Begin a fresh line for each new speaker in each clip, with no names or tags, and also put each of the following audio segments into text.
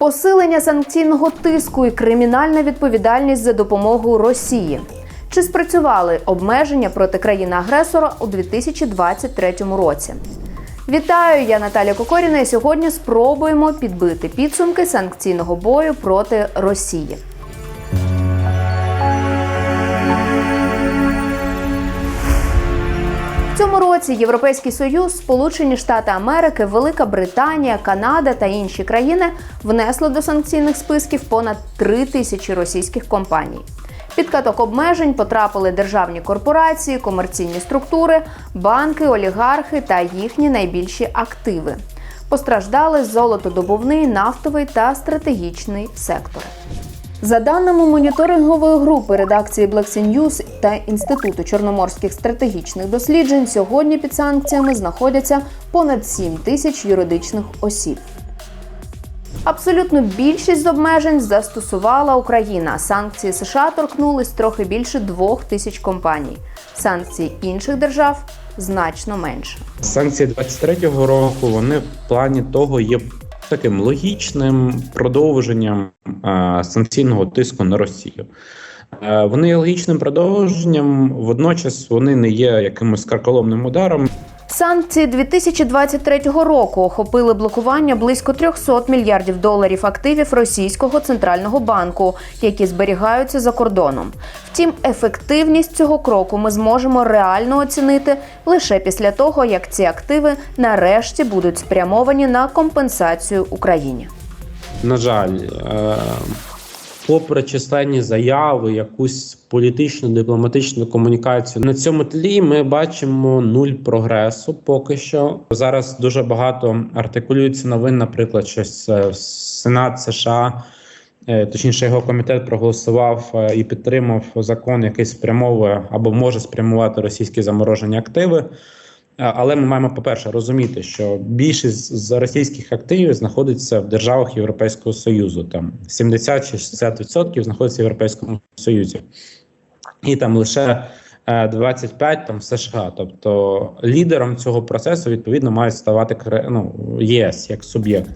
Посилення санкційного тиску і кримінальна відповідальність за допомогу Росії. Чи спрацювали обмеження проти країни-агресора у 2023 році? Вітаю, я Наталя Кокоріна. І сьогодні спробуємо підбити підсумки санкційного бою проти Росії. Році Європейський Союз, Сполучені Штати Америки, Велика Британія, Канада та інші країни внесли до санкційних списків понад три тисячі російських компаній. Під каток обмежень потрапили державні корпорації, комерційні структури, банки, олігархи та їхні найбільші активи. Постраждали золотодобувний, нафтовий та стратегічний сектори. За даними моніторингової групи редакції Black News та Інституту чорноморських стратегічних досліджень, сьогодні під санкціями знаходяться понад 7 тисяч юридичних осіб. Абсолютну більшість з обмежень застосувала Україна. Санкції США торкнулись трохи більше двох тисяч компаній. Санкції інших держав значно менше.
Санкції 23-го року вони в плані того є таким логічним продовженням е, санкційного тиску на Росію. Е, Вони є логічним продовженням, водночас вони не є якимось карколомним ударом.
Санкції 2023 року охопили блокування близько 300 мільярдів доларів активів російського центрального банку, які зберігаються за кордоном. Втім, ефективність цього кроку ми зможемо реально оцінити лише після того, як ці активи нарешті будуть спрямовані на компенсацію Україні.
На жаль, е, попри численні заяви, якусь політичну дипломатичну комунікацію на цьому тлі ми бачимо нуль прогресу. Поки що зараз дуже багато артикулюється новин, наприклад, що Сенат США. е, Точніше, його комітет проголосував е, і підтримав закон, який спрямовує або може спрямувати російські заморожені активи. Е, Але ми маємо, по-перше, розуміти, що більшість з російських активів знаходиться в державах Європейського Союзу. Там 70 чи 60% знаходиться в Європейському Союзі, і там лише е, 25 там в США. Тобто лідером цього процесу відповідно мають ставати ну, ЄС як суб'єкт.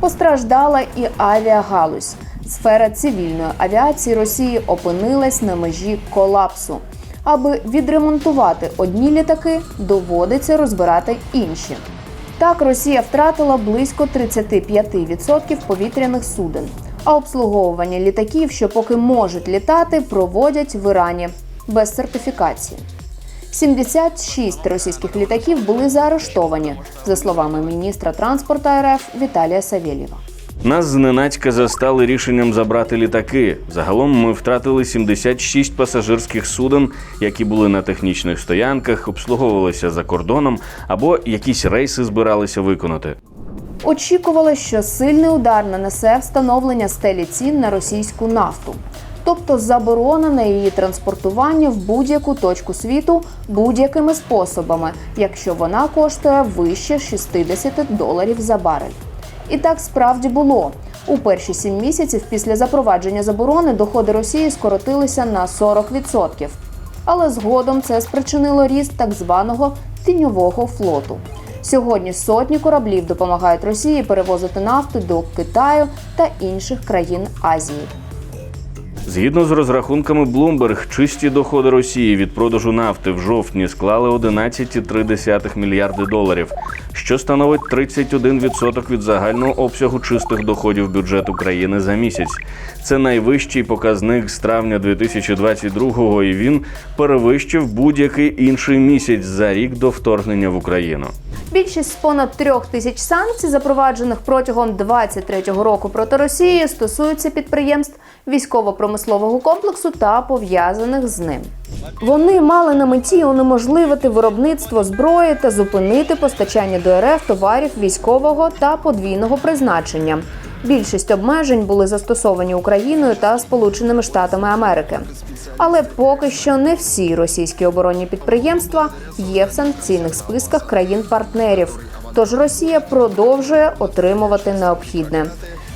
Постраждала і авіагалузь. Сфера цивільної авіації Росії опинилась на межі колапсу. Аби відремонтувати одні літаки, доводиться розбирати інші. Так, Росія втратила близько 35% повітряних суден, а обслуговування літаків, що поки можуть літати, проводять в Ірані без сертифікації. 76 російських літаків були заарештовані, за словами міністра транспорту РФ Віталія Савєлєва.
Нас зненацька застали рішенням забрати літаки. Загалом ми втратили 76 пасажирських суден, які були на технічних стоянках, обслуговувалися за кордоном або якісь рейси збиралися виконати.
Очікували, що сильний удар нанесе встановлення стелі цін на російську нафту, тобто заборона на її транспортування в будь-яку точку світу будь-якими способами, якщо вона коштує вище 60 доларів за барель. І так справді було. У перші сім місяців після запровадження заборони доходи Росії скоротилися на 40%. Але згодом це спричинило ріст так званого тіньового флоту. Сьогодні сотні кораблів допомагають Росії перевозити нафту до Китаю та інших країн Азії.
Згідно з розрахунками Bloomberg, чисті доходи Росії від продажу нафти в жовтні склали 11,3 мільярди доларів, що становить 31% від загального обсягу чистих доходів бюджету країни за місяць. Це найвищий показник з травня 2022-го, і він перевищив будь-який інший місяць за рік до вторгнення в Україну.
Більшість з понад трьох тисяч санкцій, запроваджених протягом 23-го року проти Росії, стосуються підприємств військово-промислового комплексу та пов'язаних з ним. Вони мали на меті унеможливити виробництво зброї та зупинити постачання до РФ товарів військового та подвійного призначення. Більшість обмежень були застосовані Україною та Сполученими Штатами Америки. Але поки що не всі російські оборонні підприємства є в санкційних списках країн-партнерів. Тож Росія продовжує отримувати необхідне.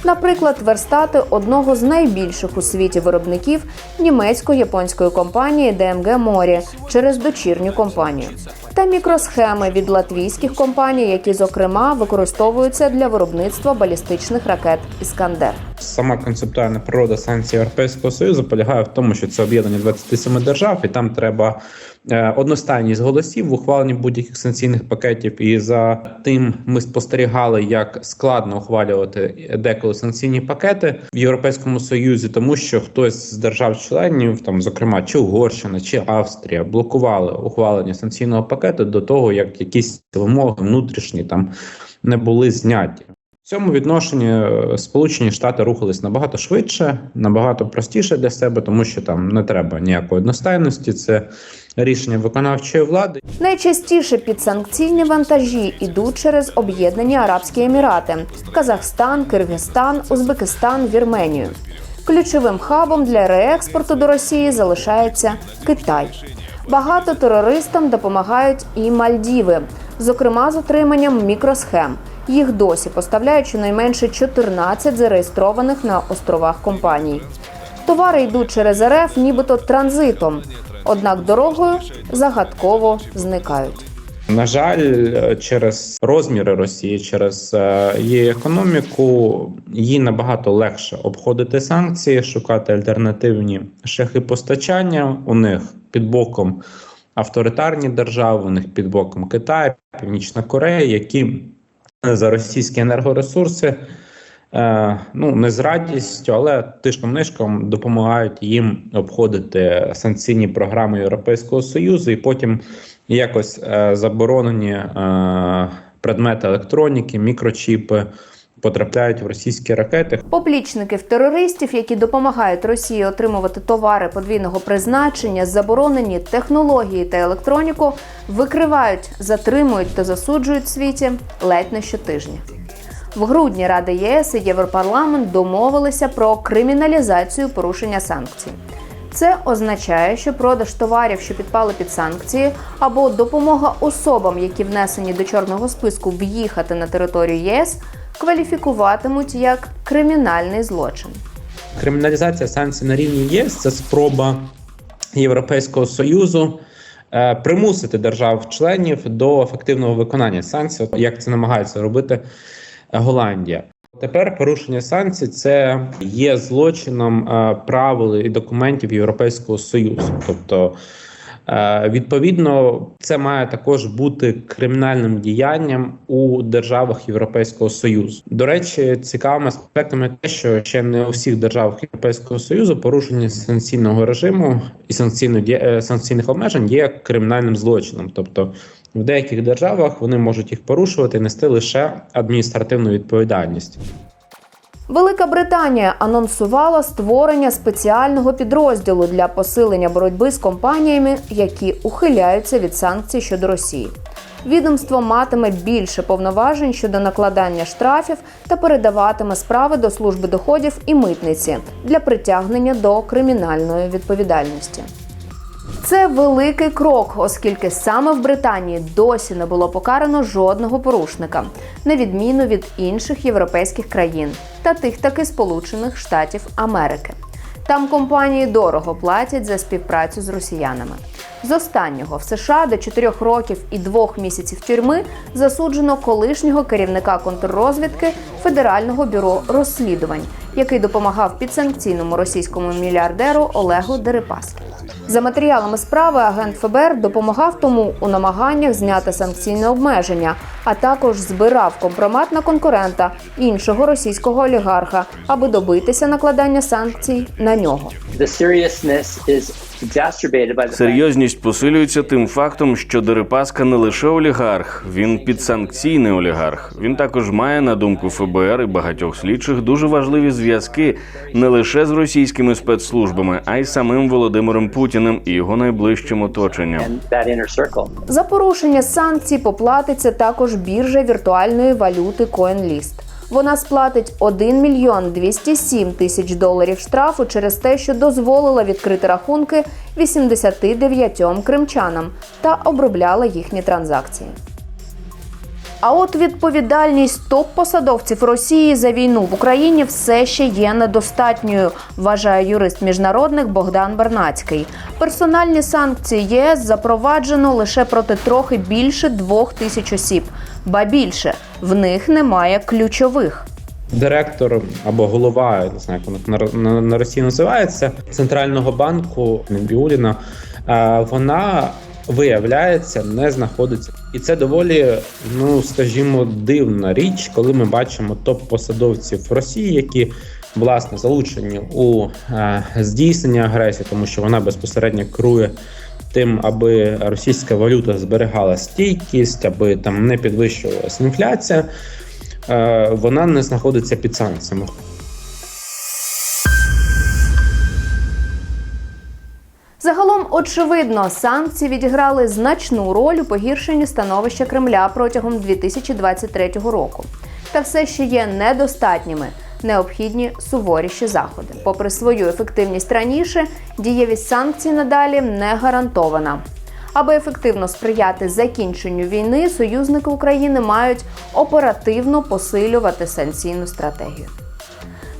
Наприклад, верстати одного з найбільших у світі виробників німецько-японської компанії ДМГ Морі через дочірню компанію. та мікросхеми від латвійських компаній, які зокрема використовуються для виробництва балістичних ракет Іскандер.
Сама концептуальна природа санкцій Європейського союзу полягає в тому, що це об'єднання 27 держав, і там треба одностайність голосів в ухваленні будь-яких санкційних пакетів. І за тим ми спостерігали, як складно ухвалювати деколи санкційні пакети в Європейському Союзі, тому що хтось з держав-членів, там зокрема чи Угорщина, чи Австрія, блокували ухвалення санкційного пакету до того, як якісь вимоги внутрішні там не були зняті. В цьому відношенні е, Сполучені Штати рухались набагато швидше, набагато простіше для себе, тому що там не треба ніякої одностайності. Це рішення виконавчої влади.
Найчастіше підсанкційні вантажі йдуть через об'єднані Арабські Емірати: Казахстан, Киргизстан, Узбекистан, Вірменію. Ключовим хабом для реекспорту до Росії залишається Китай. Багато терористам допомагають і Мальдіви, зокрема з отриманням мікросхем. Їх досі поставляють щонайменше 14 зареєстрованих на островах компаній. Товари йдуть через РФ нібито транзитом, однак дорогою загадково зникають.
На жаль, через розміри Росії, через е, її економіку, їй набагато легше обходити санкції, шукати альтернативні шляхи постачання. У них під боком авторитарні держави, у них під боком Китай, Північна Корея, які за російські енергоресурси. Е, ну не з радістю, але тишком нишком допомагають їм обходити санкційні програми Європейського союзу, і потім якось е, заборонені е, предмети електроніки, мікрочіпи потрапляють в російські ракети.
Поплічників терористів, які допомагають Росії отримувати товари подвійного призначення, заборонені технології та електроніку, викривають, затримують та засуджують в світі ледь не щотижня. В грудні Рада ЄС і Європарламент домовилися про криміналізацію порушення санкцій. Це означає, що продаж товарів, що підпали під санкції, або допомога особам, які внесені до чорного списку, в'їхати на територію ЄС, кваліфікуватимуть як кримінальний злочин.
Криміналізація санкцій на рівні ЄС це спроба Європейського союзу е, примусити держав-членів до ефективного виконання санкцій, як це намагається робити Голландія. Тепер порушення санкцій це є злочином е, правил і документів Європейського союзу, тобто. Е, Відповідно, це має також бути кримінальним діянням у державах Європейського союзу. До речі, цікавим аспектом є те, що ще не у всіх державах Європейського союзу порушення санкційного режиму і санкційно е, санкційних обмежень є кримінальним злочином. Тобто в деяких державах вони можуть їх порушувати і нести лише адміністративну відповідальність.
Велика Британія анонсувала створення спеціального підрозділу для посилення боротьби з компаніями, які ухиляються від санкцій щодо Росії. Відомство матиме більше повноважень щодо накладання штрафів та передаватиме справи до служби доходів і митниці для притягнення до кримінальної відповідальності. Це великий крок, оскільки саме в Британії досі не було покарано жодного порушника, на відміну від інших європейських країн та тих таки Сполучених Штатів Америки. Там компанії дорого платять за співпрацю з росіянами. З останнього в США до 4 років і 2 місяців тюрми засуджено колишнього керівника контррозвідки Федерального бюро розслідувань, який допомагав підсанкційному російському мільярдеру Олегу Дерипаску. За матеріалами справи агент ФБР допомагав тому у намаганнях зняти санкційне обмеження, а також збирав компромат на конкурента іншого російського олігарха, аби добитися накладання санкцій на нього.
The
Серйозність посилюється тим фактом, що Дерипаска не лише олігарх, він підсанкційний олігарх. Він також має, на думку ФБР і багатьох слідчих, дуже важливі зв'язки не лише з російськими спецслужбами, а й самим Володимиром Путіним і його найближчим оточенням.
За порушення санкцій поплатиться також біржа віртуальної валюти CoinList. Вона сплатить 1 мільйон 207 тисяч доларів штрафу через те, що дозволила відкрити рахунки 89 кримчанам та обробляла їхні транзакції. А от відповідальність топ-посадовців Росії за війну в Україні все ще є недостатньою, вважає юрист міжнародних Богдан Бернацький. Персональні санкції ЄС запроваджено лише проти трохи більше двох тисяч осіб, ба більше в них немає ключових.
Директор або голова, не знаю, як на, на, на Росії називається центрального банку Небіуліна. е, Вона виявляється, не знаходиться, і це доволі, ну скажімо, дивна річ, коли ми бачимо топ-посадовців Росії, які власне залучені у е, здійснення агресії, тому що вона безпосередньо керує тим, аби російська валюта зберігала стійкість, аби там не підвищувалася інфляція. Е, Вона не знаходиться під санкціями.
Загалом, очевидно, санкції відіграли значну роль у погіршенні становища Кремля протягом 2023 року. Та все ще є недостатніми. Необхідні суворіші заходи. Попри свою ефективність раніше, дієвість санкцій надалі не гарантована. Аби ефективно сприяти закінченню війни, союзники України мають оперативно посилювати санкційну стратегію.